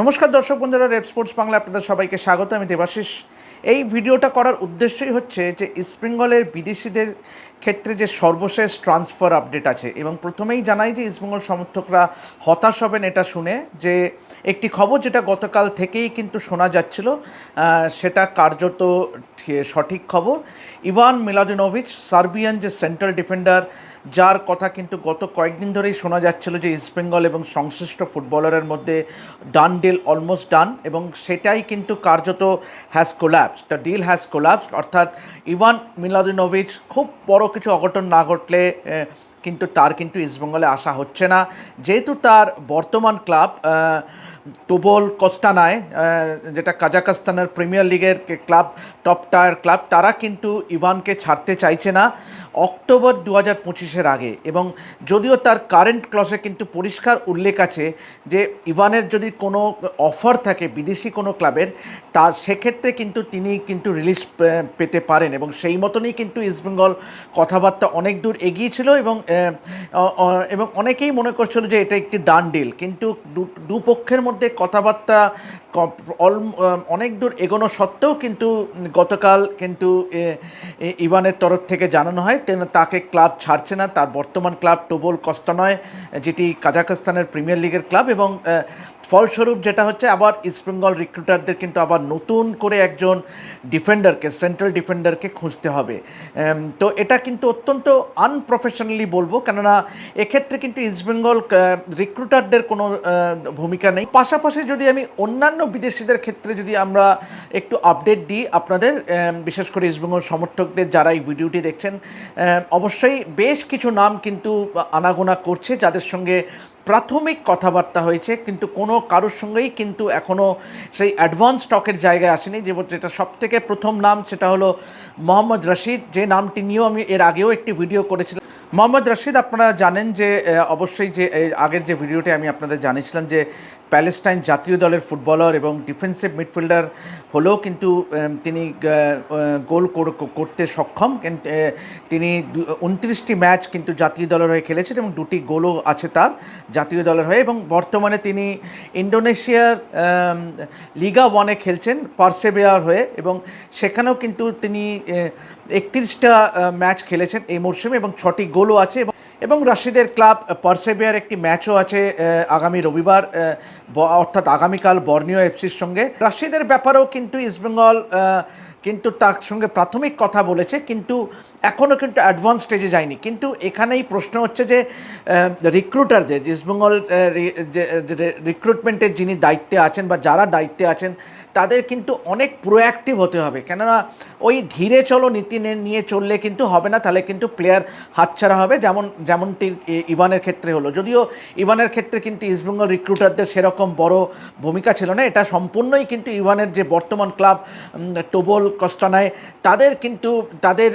নমস্কার দর্শক বন্ধুরা, রেপ স্পোর্টস বাংলা আপনাদের সবাইকে স্বাগত, আমি দেবাশিস। এই ভিডিওটা করার উদ্দেশ্যই হচ্ছে যে ইস্টবেঙ্গলের বিদেশিদের ক্ষেত্রে যে সর্বশেষ ট্রান্সফার আপডেট আছে, এবং প্রথমেই জানাই যে ইস্টবেঙ্গল সমর্থকরা হতাশ হবেন এটা শুনে, যে একটি খবর যেটা গতকাল থেকেই কিন্তু শোনা যাচ্ছিল সেটা কার্যত সঠিক খবর। ইভান মিলাদিনোভিচ সার্বিয়ান যে সেন্ট্রাল ডিফেন্ডার যার কথা কিন্তু গত কয়েকদিন ধরেই শোনা যাচ্ছিল যে ইস্টবেঙ্গল এবং সংশ্লিষ্ট ফুটবলারের মধ্যে ডান ডিল অলমোস্ট ডান এবং সেটাই কিন্তু কার্যত has collapse the deal has collapse অর্থাৎ ইভান মিলাদিনোভিচ খুব বড় কিছু অঘটন না ঘটলে কিন্তু তার কিন্তু ইস্টবেঙ্গলে আসা হচ্ছে না। যেহেতু তার বর্তমান ক্লাব টোবল কস্টানায় যেটা কাজাকস্তানের প্রিমিয়ার লিগের ক্লাব, টপ টায়ার ক্লাব, তারা কিন্তু ইভানকে ছাড়তে চাইছে না অক্টোবর দু হাজার পঁচিশের আগে। এবং যদিও তার কারেন্ট ক্লসে কিন্তু পরিষ্কার উল্লেখ আছে যে ইভানের যদি কোনো অফার থাকে বিদেশি কোনো ক্লাবের, তা সেক্ষেত্রে কিন্তু তিনি কিন্তু রিলিজ পেতে পারেন। এবং সেই মতনই কিন্তু ইস্টবেঙ্গল কথাবার্তা অনেক দূর এগিয়েছিল এবং এবং অনেকেই মনে করছিল যে এটা একটি ডান ডিল কিন্তু দু- দুপক্ষের মধ্যে কথাবার্তা অল- অনেক দূর এগোনো সত্ত্বেও কিন্তু গতকাল কিন্তু ইভানের তরফ থেকে জানানো হয় তাকে ক্লাব ছাড়ছে না, তার বর্তমান ক্লাব টোবল কস্তানয়, যেটি কাজাকস্তানের প্রিমিয়ার লিগের ক্লাব এবং ফলস্বরূপ যেটা হচ্ছে আবার ইস্টবেঙ্গল রিক্রুটারদের কিন্তু আবার নতুন করে একজন ডিফেন্ডারকে সেন্ট্রাল ডিফেন্ডারকে খুঁজতে হবে। তো এটা কিন্তু অত্যন্ত আনপ্রফেশনালি বলব, কেননা এক্ষেত্রে কিন্তু ইস্টবেঙ্গল রিক্রুটারদের কোনো ভূমিকা নেই। পাশাপাশি যদি আমি অন্যান্য বিদেশিদের ক্ষেত্রে যদি আমরা একটু আপডেট দিই আপনাদের বিশেষ করে ইস্টবেঙ্গল সমর্থকদের যারা এই ভিডিওটি দেখছেন অবশ্যই বেশ কিছু নাম কিন্তু আনাগোনা করছে, যাদের সঙ্গে প্রাথমিক কথাবার্তা হয়েছে, কিন্তু কোনো কারোর সঙ্গেই কিন্তু এখনও সেই অ্যাডভান্স স্টকের জায়গায় আসেনি। যে যেটা সব থেকে প্রথম নাম সেটা হলো মোহাম্মদ রশিদ। যে নামটি নিয়েও আমি এর আগেও একটি ভিডিও করেছিলাম। মোহাম্মদ রশিদ, আপনারা জানেন যে অবশ্যই যে আগের যে ভিডিওটি আমি আপনাদের জানিয়েছিলাম যে, প্যালেস্টাইন জাতীয় দলের ফুটবলার এবং ডিফেন্সিভ মিডফিল্ডার হলেও কিন্তু তিনি গোল করতে সক্ষম। তিনি উনত্রিশটি ম্যাচ কিন্তু জাতীয় দলের হয়ে খেলেছেন এবং দুটি গোলও আছে তার জাতীয় দলের হয়ে। এবং বর্তমানে তিনি ইন্দোনেশিয়ার লিগা ওয়ানে খেলছেন পার্সেবিয়ার হয়ে এবং সেখানেও কিন্তু তিনি একত্রিশটা ম্যাচ খেলেছেন এই মরশুমে এবং ছটি গোলও আছে এবং রাশিদের ক্লাব পার্সেভিয়ার একটি ম্যাচও আছে আগামী রবিবার অর্থাৎ আগামীকাল বর্নিও এফসির সঙ্গে। রাশিদের ব্যাপারেও কিন্তু ইস্টবেঙ্গল কিন্তু তার সঙ্গে প্রাথমিক কথা বলেছে, কিন্তু এখনও কিন্তু অ্যাডভান্স স্টেজে যায়নি। কিন্তু এখানেই প্রশ্ন হচ্ছে যে রিক্রুটারদের ইস্টবেঙ্গল রিক্রুটমেন্টের যিনি দায়িত্বে আছেন বা যারা দায়িত্বে আছেন তাদের কিন্তু অনেক প্রোঅ্যাক্টিভ হতে হবে। কেননা ওই ধীরে চলো নীতি নিয়ে চললে কিন্তু হবে না, তাহলে কিন্তু প্লেয়ার হাতছাড়া হবে। যেমন, যেমনটি ইভানের ক্ষেত্রে হলো। যদিও ইভানের ক্ষেত্রে কিন্তু ইস্টবেঙ্গল রিক্রুটারদের সেরকম বড় ভূমিকা ছিল না। এটা সম্পূর্ণই কিন্তু ইভানের যে বর্তমান ক্লাব টোবল কস্টানায় তাদের কিন্তু, তাদের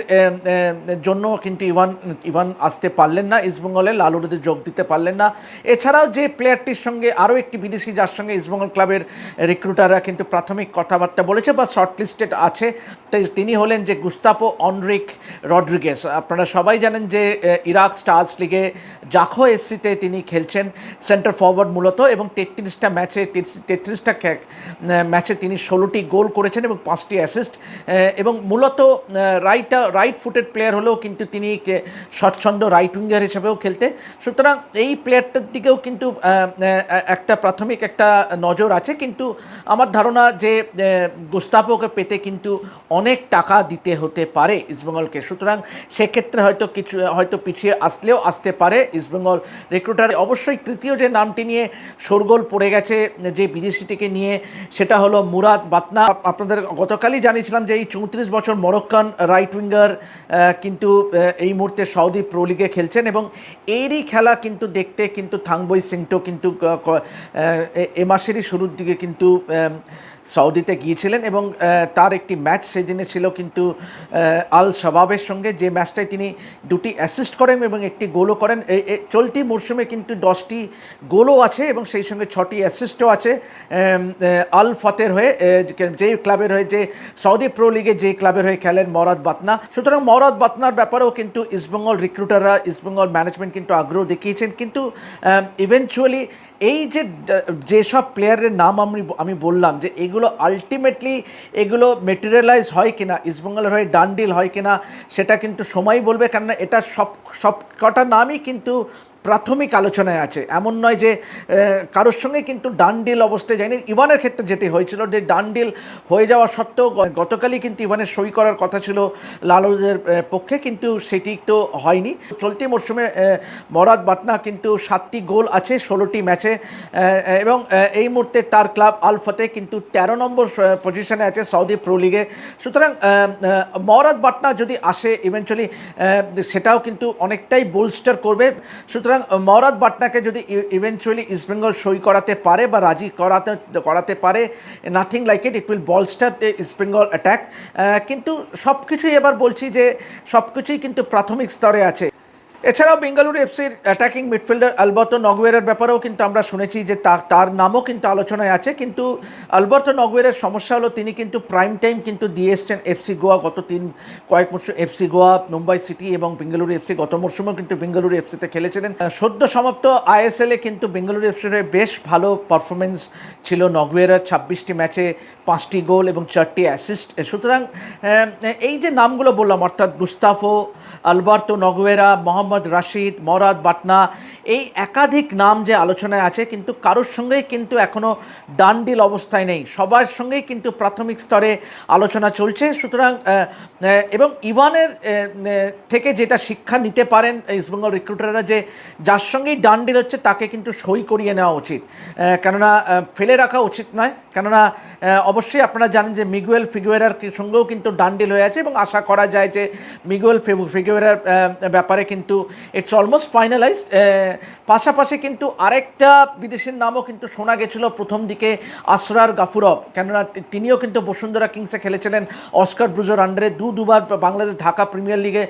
জন্য কিন্তু ইভান ইভান আসতে পারলেন না। ইস্টবেঙ্গলে লালুরুদে যোগ দিতে পারলেন না। এছাড়াও যে প্লেয়ারটির সঙ্গে আরও একটি বিদেশি, যার সঙ্গে ইস্টবেঙ্গল ক্লাবের রিক্রুটাররা কিন্তু প্রাথমিক কথাবার্তা বলেছে বা শর্ট লিস্টেড আছে তিনি হলেন যে গুস্তাপো অনরিক রড্রিগেস আপনারা সবাই জানেন যে ইরাক স্টার্স লিগে জাখো এসসিতে তিনি খেলছেন সেন্টার ফরওয়ার্ড মূলত এবং তেত্রিশটা ম্যাচে তেত্রিশটা ম্যাচে তিনি ষোলোটি গোল করেছেন এবং পাঁচটি অ্যাসিস্ট এবং মূলত রাইট রাইট ফুটেড প্লেয়ার হলেও কিন্তু তিনি স্বচ্ছন্দ রাইট উইঙ্গার হিসেবেও খেলতে। সুতরাং এই প্লেয়ারটার দিকেও কিন্তু একটা প্রাথমিক একটা নজর আছে। কিন্তু আমার ধারণা যে গুস্তাপোকে পেতে কিন্তু অনেক টাকা দিতে হতে পারে ইস্টবেঙ্গলকে সুতরাং সেক্ষেত্রে হয়তো কিছু, হয়তো পিছিয়ে আসলেও আসতে পারে ইস্টবেঙ্গল রিক্রুটার অবশ্যই তৃতীয় যে নামটি নিয়ে শোরগোল পড়ে গেছে যে বিদেশিটিকে নিয়ে, সেটা হলো মুরাদ বাতনা। আপনাদের গতকালই জানিয়েছিলাম যে এই চৌত্রিশ বছর মরক্কান রাইট উইঙ্গার কিন্তু এই মুহূর্তে সৌদি প্রো লিগে খেলছেন এবং এরই খেলা কিন্তু দেখতে কিন্তু থাংবই সিংটো কিন্তু এ- মাসেরই শুরুর দিকে কিন্তু সৌদিতে গিয়েছিলেন এবং তার একটি ম্যাচ সেদিনে ছিল কিন্তু আল শাবাবের সঙ্গে যে ম্যাচটায় তিনি দুটি অ্যাসিস্ট করেন এবং একটি গোলও করেন। চলতি মরশুমে কিন্তু দশটি গোলও আছে এবং সেই সঙ্গে ছটি অ্যাসিস্টও আছে। আল ফতের হয়ে যে ক্লাবের হয়ে, যে সৌদি প্রো লিগে যে ক্লাবের হয়ে খেলেন মরাদ বাতনা। সুতরাং মরাদ বাতনার ব্যাপারেও কিন্তু ইস্টবেঙ্গল রিক্রুটাররা ইস্টবেঙ্গল ম্যানেজমেন্ট কিন্তু আগ্রহ দেখিয়েছেন। কিন্তু ইভেনচুয়ালি এই যে যেসব প্লেয়ারের নাম আমি আমি বললাম যে এগুলো আলটিমেটলি এগুলো মেটেরিয়ালাইজ হয় কিনা ইস্টবেঙ্গলের হয়ে ডান্ডিল হয় কিনা, সেটা কিন্তু সময় বলবে। কেননা এটা সব সব কটা নামই কিন্তু প্রাথমিক আলোচনায় আছে। এমন নয় যে কারোর সঙ্গে কিন্তু ডানডিল অবস্থায় যায়নি। ইভানের ক্ষেত্রে যেটি হয়েছিল যে, ডানডিল হয়ে যাওয়া সত্ত্বেও গতকালই কিন্তু ইভানের সই করার কথা ছিল লালুদের পক্ষে, কিন্তু সেটি তো হয়নি। চলতি মরশুমে মরাদ বাটনা কিন্তু সাতটি গোল আছে ষোলোটি ম্যাচে এবং এই মুহূর্তে তার ক্লাব আলফাতে কিন্তু তেরো নম্বর পজিশনে আছে সৌদি প্রো লিগে। সুতরাং মরাদ বাটনা যদি আসে ইভেনচুয়ালি সেটাও কিন্তু অনেকটাই বোলস্টার করবে। সুতরাং মরাদ বাটনাকে যদি ইভেনচুয়ালি ইস্টবেঙ্গল সই করাতে পারে বা রাজি করাতে করাতে পারে nothing like it it will bolster East Bengal attack কিন্তু সব কিছুই এবার বলছি যে সব কিছুই কিন্তু প্রাথমিক স্তরে আছে। এছাড়াও বেঙ্গালুরু এফসির অ্যাটাকিং মিডফিল্ডার আলবর্তো নগওয়েরের ব্যাপারেও কিন্তু আমরা শুনেছি যে তার নামও কিন্তু আলোচনায় আছে। কিন্তু আলবর্তো নগওয়েরের সমস্যা হলো তিনি কিন্তু প্রাইম টাইম কিন্তু দিয়ে এসছেন এফসি গোয়া। গত তিন কয়েক মরশুম এফসি গোয়া, মুম্বাই সিটি এবং বেঙ্গালুরু এফসি গত মরশুমেও কিন্তু বেঙ্গালুরু এফসিতে খেলেছিলেন। সদ্য সমাপ্ত আইএসএলে কিন্তু বেঙ্গালুরু এফসির বেশ ভালো পারফরমেন্স ছিল নগওয়েরার ছাব্বিশটি ম্যাচে পাঁচটি গোল এবং চারটি অ্যাসিস্ট সুতরাং এই যে নামগুলো বললাম, অর্থাৎ Gustavo, Alberto Nogueira Mohammad Rashid, Mourad, Batna, এই একাধিক নাম যে আলোচনায় আছে কিন্তু কারোর সঙ্গেই কিন্তু এখনও ডানডিল অবস্থায় নেই। সবার সঙ্গেই কিন্তু প্রাথমিক স্তরে আলোচনা চলছে। সুতরাং এবং ইভানের থেকে যেটা শিক্ষা নিতে পারেন ইস্টবেঙ্গল রিক্রুটাররা যে যার সঙ্গেই ডানডিল হচ্ছে তাকে কিন্তু সই করিয়ে নেওয়া উচিত। কেননা ফেলে রাখা উচিত নয়। কেননা অবশ্যই আপনারা জানেন যে মিগুয়েল ফিগুয়েরার সঙ্গেও কিন্তু ডান্ডিল হয়ে আছে এবং আশা করা যায় যে মিগুয়েল ফিগু- ফিগুয়েরার ব্যাপারে কিন্তু ইটস অলমোস্ট ফাইনালাইজড পাশাপাশি কিন্তু আরেকটা বিদেশের নামও কিন্তু শোনা গেছিল প্রথম দিকে, আসরার গাফুরব। কেননা তিনিও কিন্তু বসুন্ধরা কিংসে খেলেছিলেন অস্কার ব্রুজোর আন্ডারে দু দুবার বাংলাদেশ ঢাকা প্রিমিয়ার লিগে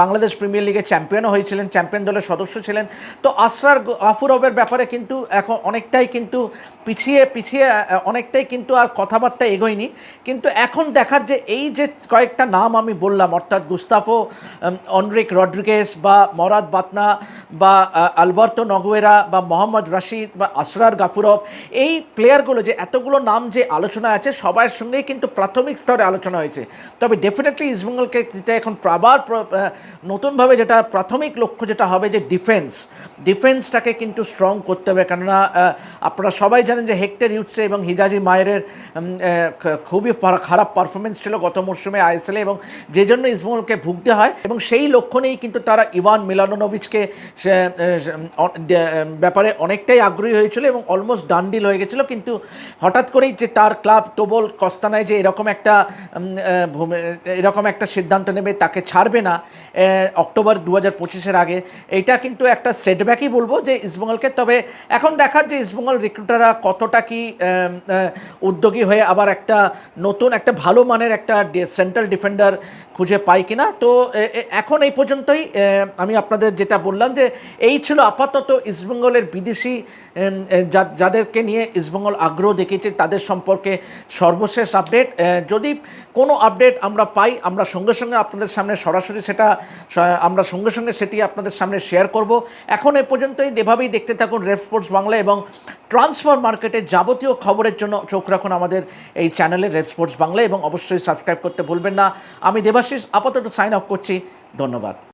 বাংলাদেশ প্রিমিয়ার লিগে চ্যাম্পিয়নও হয়েছিলেন, চ্যাম্পিয়ন দলের সদস্য ছিলেন। তো আসরার গাফুরবের ব্যাপারে কিন্তু এখন অনেকটাই কিন্তু পিছিয়ে পিছিয়ে অনেকটাই কিন্তু আর কথাবার্তা এগোয়নি। কিন্তু এখন দেখার যে এই যে কয়েকটা নাম আমি বললাম, অর্থাৎ গুস্তাফো অনরিক রড্রিগেস বা মরাদ বাতনা বা আলবার্তো নগোয়েরা বা মোহাম্মদ রশিদ বা আসরার গাফুরব, এই প্লেয়ারগুলো যে এতগুলো নাম যে আলোচনা আছে সবার সঙ্গেই কিন্তু প্রাথমিক স্তরে আলোচনা হয়েছে। তবে ডেফিনেটলি ইস্টবেঙ্গলকে যেটা এখন আবার নতুনভাবে যেটা প্রাথমিক লক্ষ্য যেটা হবে যে ডিফেন্স ডিফেন্সটাকে কিন্তু স্ট্রং করতে হবে। কেননা আপনারা সবাই জানেন যে হেক্টর ইউটসে এবং হিজাজি মায়ের খুবই খারাপ পারফরমেন্স ছিল গত মরশুমে আইএসএলে এবং যে জন্য ইসমাইলকে ভুগতে হয় এবং সেই লক্ষ্য নিয়েই কিন্তু তারা ইভান মিলানোনোভিচকে ব্যাপারে অনেকটাই আগ্রহী হয়েছিল এবং অলমোস্ট ডানডিল হয়ে গেছিল। কিন্তু হঠাৎ করেই যে তার ক্লাব টোবল কস্তানায় যে এরকম একটা এরকম একটা সিদ্ধান্ত নেবে তাকে ছাড়বে না অক্টোবর দু হাজার পঁচিশের আগে এইটা কিন্তু একটা সেটব্যাকই বলব যে ইসবঙ্গলকে তবে এখন দেখার যে ইসবঙ্গল রিক্রুটাররা কতটা কি উদ্যোগী হয়ে আবার একটা নতুন, একটা ভালো মানের একটা সেন্ট্রাল ডিফেন্ডার খুঁজে পাই কিনা? তো এখন এই পর্যন্তই আমি আপনাদের যেটা বললাম যে, এই ছিল আপাতত ইস্টবেঙ্গলের বিদেশি যাদেরকে নিয়ে ইস্টবেঙ্গল আগ্রহ দেখিয়েছে, তাদের সম্পর্কে সর্বশেষ আপডেট যদি কোনো আপডেট আমরা পাই, আমরা সঙ্গে সঙ্গে আপনাদের সামনে সরাসরি সেটা আমরা সঙ্গে সঙ্গে সেটি আপনাদের সামনে শেয়ার করব। এখন এ পর্যন্তই এভাবেই দেখতে থাকুন রেড স্পোর্টস বাংলা এবং ট্রান্সফার মার্কেটের যাবতীয় খবরের জন্য চোখ রাখুন আমাদের এই চ্যানেলে রেড স্পোর্টস বাংলা এবং অবশ্যই সাবস্ক্রাইব করতে ভুলবেন না। আমি দেবাশিস, আপাতত সাইন আপ করছি। ধন্যবাদ।